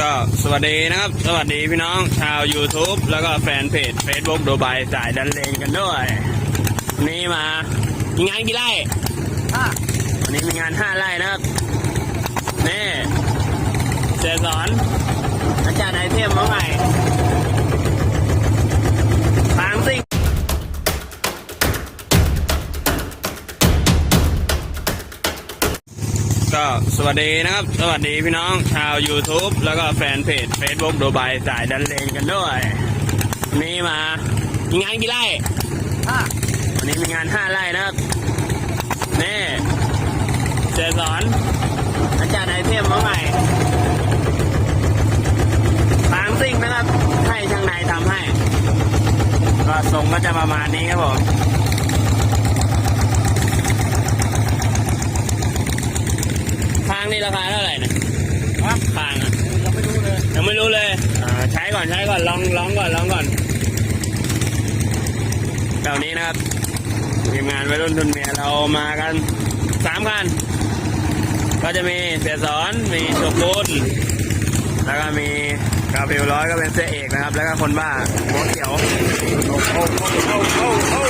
ก็สวัสดีนะครับ สวัสดีพี่น้องชาว YouTube แล้วก็แฟนเพจ Facebook ดูไบสายดันเลงกันด้วย วันนี่มามีงานกี่ไร่อะวันนี้มีงานห้าไร่นะครับนี่เจสอนอาจารย์ไอเทมมาใหม่ สวัสดีนะครับ สวัสดีพี่น้องชาว YouTube แล้วก็แฟนเพจ Facebook ดูไบสายดันเลงกันด้วยวันนี่มา มีงานกี่ไร่อะวันนี้มีงานห้าไร่นะครับ นี่เจสอนอาจารย์ไอเทมมาใหม่ทางซิ่งนะครับ ให้ช่างนายทำให้ ก็ทรงก็จะประมาณนี้ครับผม ทางนี่ราคาเท่าไหร่นะ ฮะ ทางอะ ยังไม่รู้เลย ยังไม่รู้เลยอ่าใช้ ก่อนลองลองก่อนลองก่อนเดี๋ยวนี้นะครับทีมงานวัยรุ่นทุนเมียเรามากันสามคันก็จะมีเสียสอนมีโชกุนแล้วก็มีกาฟิวร้อยก็เป็นเสียเอกนะครับ แล้วก็คนบ้าหัวเขียวโอ้โหโอ้โอ้โอ้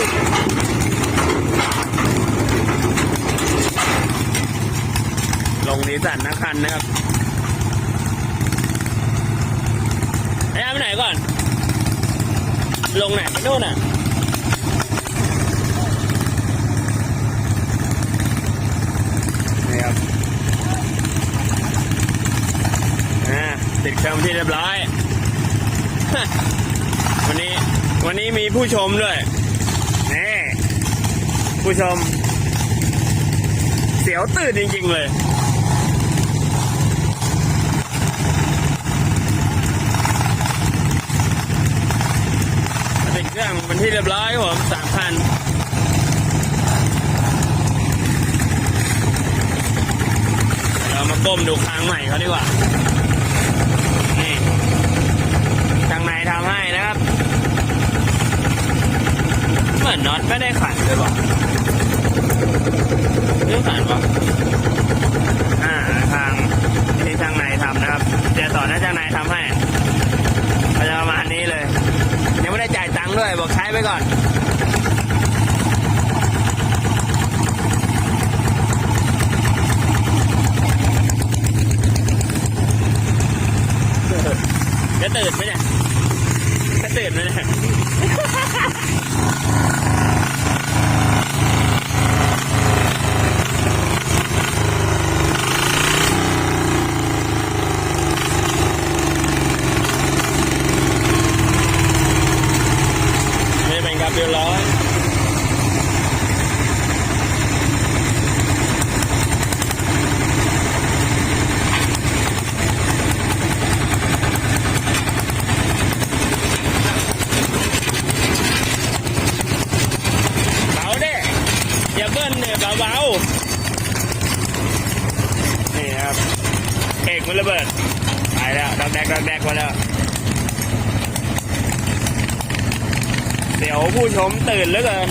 ลงนิสสันนักคันนะครับ ไอ้อาไปไหนก่อน ลงไหนไปนู่นอะนี่ครับอ่าติดเครื่องที่เรียบร้อย วันนี้วันนี้มีผู้ชมด้วยนี่ผู้ชม เสียวตื่นจริง ๆ เลย เครื่องเป็นที่เรียบร้อยครับผมสามพันเรามาก้มดูคางใหม่เขาดีกว่า นี่ทางในทำให้นะครับ เหมือนน็อตไม่ได้ขันเลยบอกหรือขันวะอ่าทางที่ทางในทำนะครับ เดี๋ยวสอนให้ทางในทำให้ก็จะประมาณนี้เลย ยังไม่ได้จ่ายตังค์ด้วย บอกใช้ไปก่อน จะตื่นไหมเนี่ยจะตื่นไหมเนี่ย นี่เป็นครับเรียบร้อย เบาเด้อย่าเบิ้ลเนี่ยเบาๆนี่ครับ เอกมันระเบิดไปแล้ว ดักแดกดักแดกมาแล้ว เดี๋ยวผู้ชมตื่นเหลือเกิน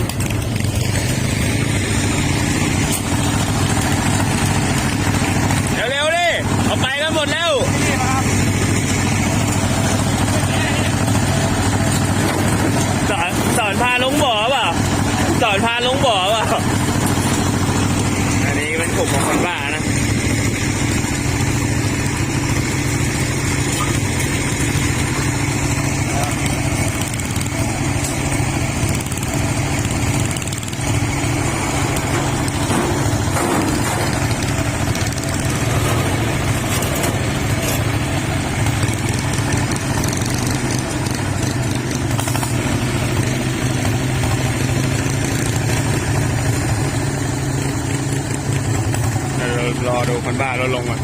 เร็วๆดิเอาไปกันหมดแล้ว สอนสอนพาลงบ่อเปล่าสอนพาลงบ่อเปล่าอันนี้เป็นกลุ่มของคนบ้านะ เดี๋ยวเรอดูคนบ้าลดลงก่อน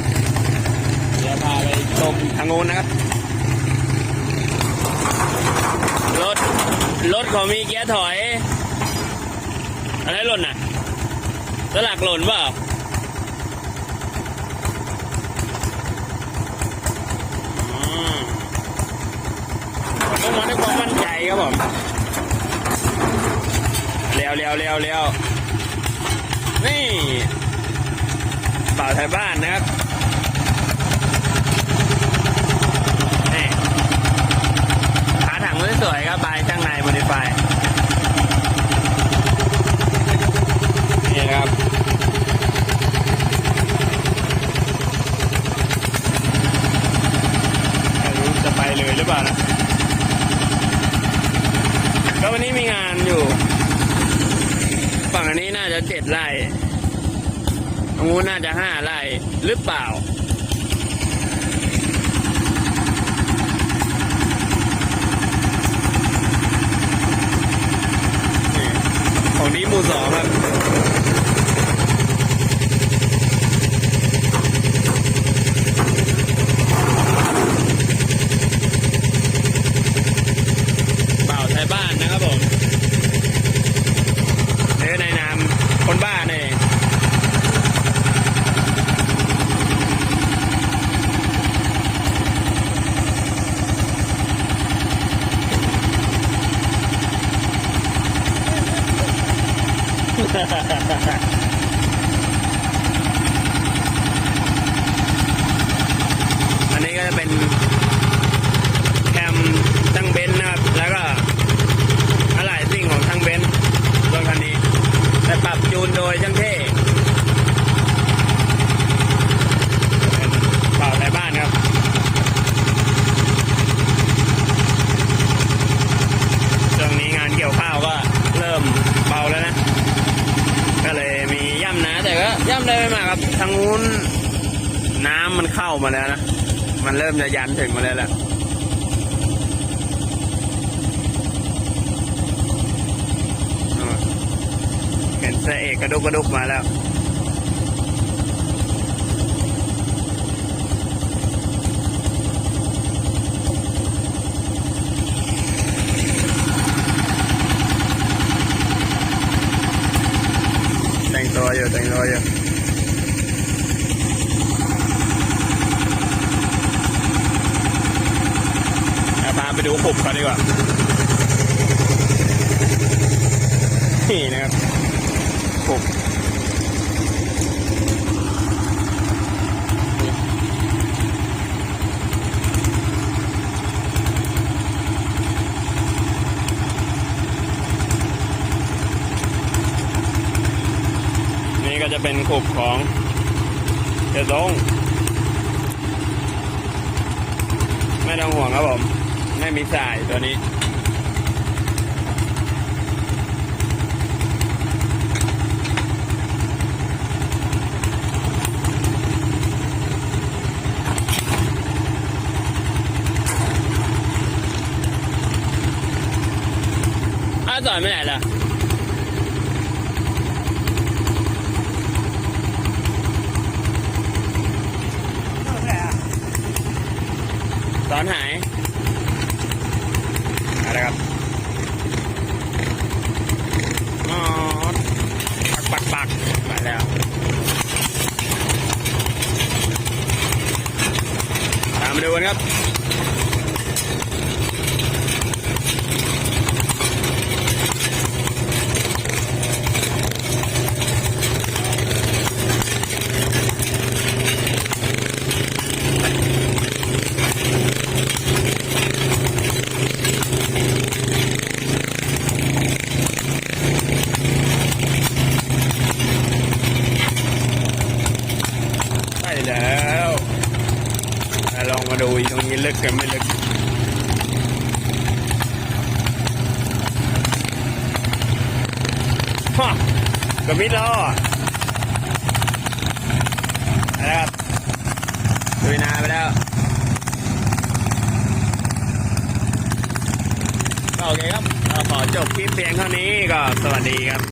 เดี๋ยวพาไปชมทางโน้นนะครับ รถ รถของมีเกียร์ถอย อะไรหล่นน่ะสลักหล่นเปล่าอืมต้องมาด้วยความมั่นใจครับผมเร็วเร็วเร็วเร็วนี่ เป่าไทยบ้านนะครับหาถังสวยๆครับบายจ้างในายโมดิฟายนี่ครับจะไปเลยหรือเปล่านะก็วันนี้มีงานอยู่ ฝั่งนี้น่าจะเจ็ดไร่ งูน่าจะห้าไร่หรือเปล่า ของนี้หมู่สองครับ เป่าไทยบ้านนะครับผมหรือในนามคนบ้านนั่นเองอันนี้ก็จะเป็นแคมตั้งเบนซ์นะครับ แล้วก็ อะไรสิ่งของทางเบนซ์รถคันนี้ แต่ปรับจูนโดยช่างเท่เป็นเป่าในบ้านครับ ช่วงนี้งานเกี่ยวข้าวก็เริ่มเบาแล้วนะ ก็เลยมีย่ำนะ แต่ก็ย่ำได้ไม่มากครับ ทางนู้นน้ำมันเข้ามาแล้วนะ มันเริ่มจะยันถึงมาแล้วแหละเห็นเสเอกกระดุกกระดุกมาแล้วแต่งตัวอยู่แต่งตัวอยู่เอา พาไปดูขุบเขาดีกว่า นี่นะครับขุบนี่ก็จะเป็นขบของเจดงไม่ต้องห่วงครับผม ไม่มีสายตัวนี้อ้าวสอนไม่ไหนล่ะสอนหายอะไรครับอ๋อปักปักปักมาแล้ว ตามมาดูกัน ครับ ใช่แล้วอะลองมาดูอีกตรงนี้ลึกกันไม่ลึกฮะ กระมิดล้อนะครับดูนาไปแล้วก็โอเคครับเราขอจบคลิปเพียงเท่านี้ก็สวัสดีครับ